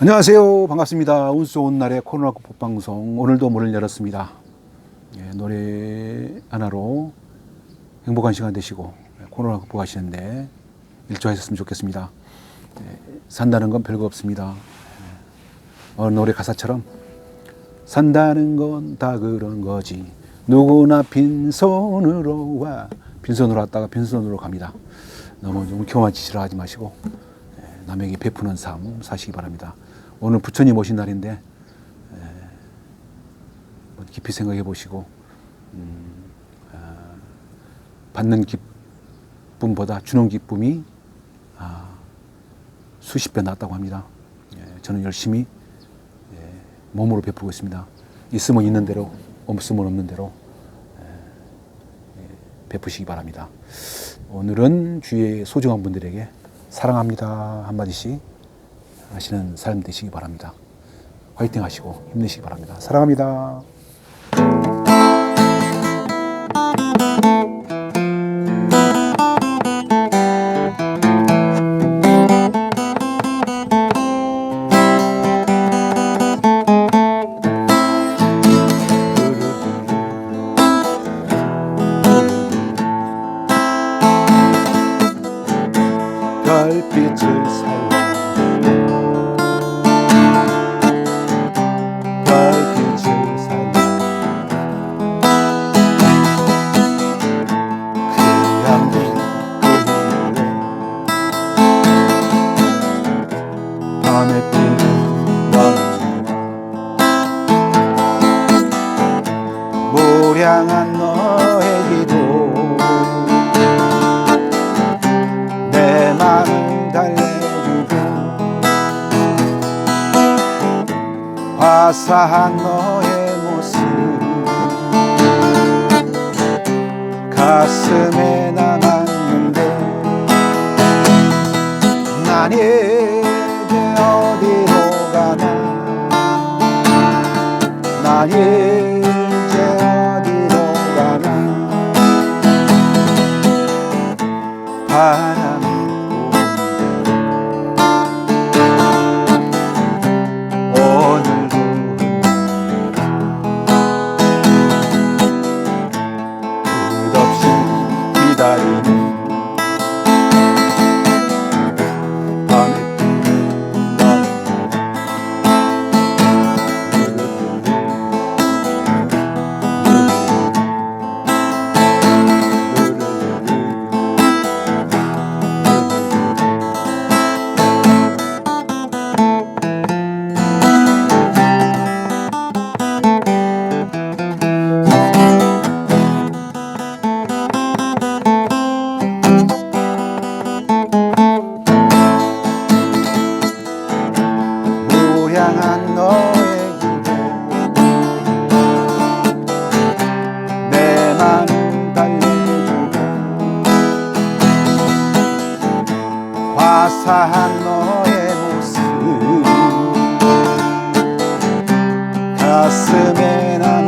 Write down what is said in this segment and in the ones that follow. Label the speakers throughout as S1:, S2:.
S1: 안녕하세요. 반갑습니다. 운수 좋은 날의 코로나 극복 방송 오늘도 문을 열었습니다. 예, 노래 하나로 행복한 시간 되시고 예, 코로나 극복하시는데 일조하셨으면 좋겠습니다. 예, 산다는 건 별거 없습니다. 예, 어느 노래 가사처럼 산다는 건 다 그런 거지. 누구나 빈손으로 와 빈손으로 왔다가 빈손으로 갑니다. 너무 좀 교만치시라 하지 마시고 예, 남에게 베푸는 삶 사시기 바랍니다. 오늘 부처님 오신 날인데 깊이 생각해 보시고 음, 아, 받는 기쁨보다 주는 기쁨이 아, 수십 배 낫다고 합니다. 예, 저는 열심히 예, 몸으로 베푸고 있습니다. 있으면 있는 대로, 없으면 없는 대로 에, 예, 베푸시기 바랍니다. 오늘은 주위의 소중한 분들에게 사랑합니다 한마디씩 하시는 삶 되시기 바랍니다. 화이팅 하시고 힘내시기 바랍니다. 사랑합니다. 무량한 너의 기도 내 맘을 달래주고 화사한 너의 모습. 가슴에 남았는데 난 이제 어디로 가나. 난 이제 가슴에 남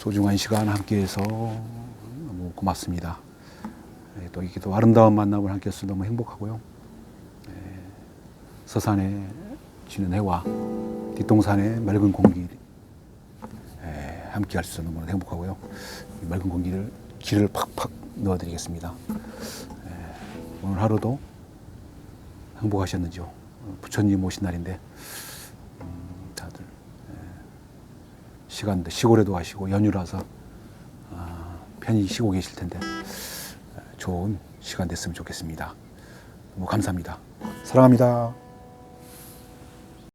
S1: 소중한 시간 함께해서 너무 고맙습니다. 네, 또 이렇게 또 아름다운 만남을 함께해서 너무 행복하고요. 네, 서산에 지는 해와 뒷동산의 맑은 공기 네, 함께 할 수 있어서 너무나 행복하고요. 이 맑은 공기를 기를 팍팍 넣어드리겠습니다. 예, 오늘 하루도 행복하셨는지요? 어, 부처님 오신 날인데 시간도 시골에도 가시고 연휴라서 아, 편히 쉬고 계실 텐데 예, 좋은 시간 됐으면 좋겠습니다. 너무 감사합니다. 사랑합니다.